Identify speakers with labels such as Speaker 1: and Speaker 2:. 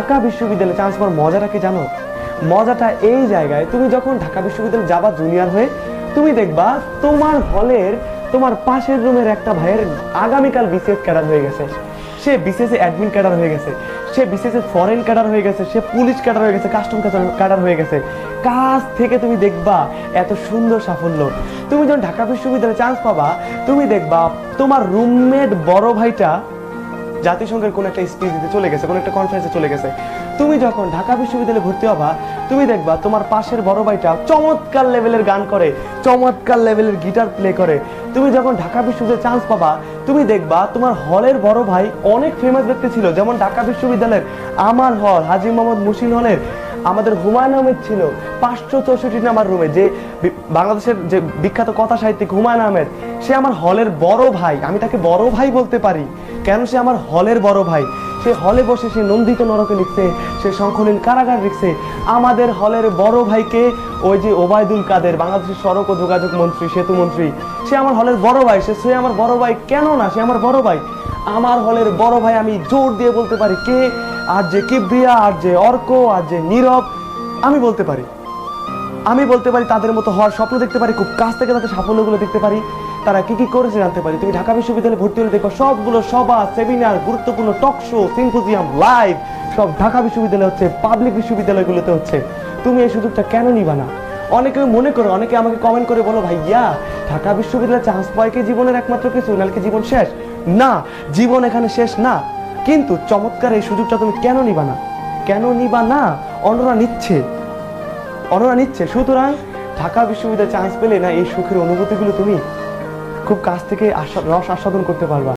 Speaker 1: ঢাকা বিশ্ববিদ্যালয়ে চান্স পাওয়ার মজাটা জানো? মজাটা এই জায়গায়, তুমি যখন ঢাকা বিশ্ববিদ্যালয়ে যাবা জুনিয়র হয়ে, তুমি দেখবা তোমার হলের তোমার পাশের রুমের একটা ভাইয়ের আগামীকাল বিসিএস ক্যাডার হয়ে গেছে। সে বিসিএস অ্যাডমিন ক্যাডার হয়ে গেছে, সে বিসিএস ফরেন ক্যাডার হয়ে গেছে, সে পুলিশ ক্যাডার হয়ে গেছে কাস্টম ক্যাডার হয়ে গেছে। কাজ থেকে তুমি দেখবা এত সুন্দর সাফল্য। তুমি যখন ঢাকা বিশ্ববিদ্যালয়ে চান্স পাবা, তুমি দেখবা তোমার রুমমেট বড় ভাইটা জাতিসংঘের কোন একটা স্পিচ দিতে চলে গেছে, কোন একটা কনফারেন্সে চলে গেছে। তুমি যখন ঢাকা বিশ্ববিদ্যালয়ে ভর্তি হবা, তুমি দেখবা তোমার পাশের বড় ভাইটা চমৎকার লেভেলের গান করে, চমৎকার লেভেলের গিটার প্লে করে। তুমি যখন ঢাকা বিশ্ববিদ্যালয়ে চান্স পাবা, তুমি দেখবা তোমার হলের বড় ভাই অনেক ফেমাস ব্যক্তি ছিল, যেমন ঢাকা বিশ্ববিদ্যালয়ের আমার হল হাজি মোহাম্মদ মুসিন হলের, আমাদের হুমায়ুন আহমেদ ছিল, পাঁচশো চৌষট্টি নাম্বার রুমে যে বাংলাদেশের যে বিখ্যাত কথা সাহিত্যিক হুমায়ুন আহমেদ, সে আমার হলের বড় ভাই, আমি তাকে বড় ভাই বলতে পারি। কেন সে আমার হলের বড় ভাই? সে হলে বসে সে নন্দিত নরকে লিখছে, সে শঙ্খলীল কারাগার লিখছে। আমাদের হলের বড় ভাইকে ওই যে ওবায়দুল কাদের, বাংলাদেশের সড়ক ও যোগাযোগ মন্ত্রী, সেতু মন্ত্রী, সে আমার হলের বড় ভাই, সে সে আমার বড় ভাই কেন না? সে আমার বড় ভাই। আমার হলের বড় ভাই আমি জোর দিয়ে বলতে পারি কে? আর যে কিবরিয়া, আর যে অর্ক, আর যে নীরব, আমি বলতে পারি। আমি বলতে পারি তাদের মতো হওয়ার স্বপ্ন দেখতে পারি, খুব কাছ থেকে তাদের সাফল্যগুলো দেখতে পারি। তারা কি কি করেছে জানতে পারি। তুমি ঢাকা বিশ্ববিদ্যালয়ে ভর্তি হলে দেখো সবগুলো সভা, সেমিনার, গুরুত্বপূর্ণ টক শো, সিম্পোজিয়াম, লাইভ, সব ঢাকা বিশ্ববিদ্যালয়ে হচ্ছে, পাবলিক বিশ্ববিদ্যালয়গুলোতে হচ্ছে। তুমি এই সুযোগটা কেন নিবা না? অনেকে মনে করো, অনেকে আমাকে কমেন্ট করে বলো, ভাইয়া, ঢাকা বিশ্ববিদ্যালয়ে চান্স পায় কি জীবনের একমাত্র কিছু, নাহলে কি জীবন শেষ? না, জীবন এখানে শেষ না। কিন্তু চমৎকার এই সুযোগটা তুমি কেন নিবা না? কেন নিবা না? অন্যরা নিচ্ছে। অনরা নিচ্ছে। সুতরাং ঢাকা বিশ্ববিদ্যালয়ে চান্স পেলে না এই সুখের অনুভূতিগুলো তুমি খুব কাছ থেকে রস আস্বাদন করতে পারবা।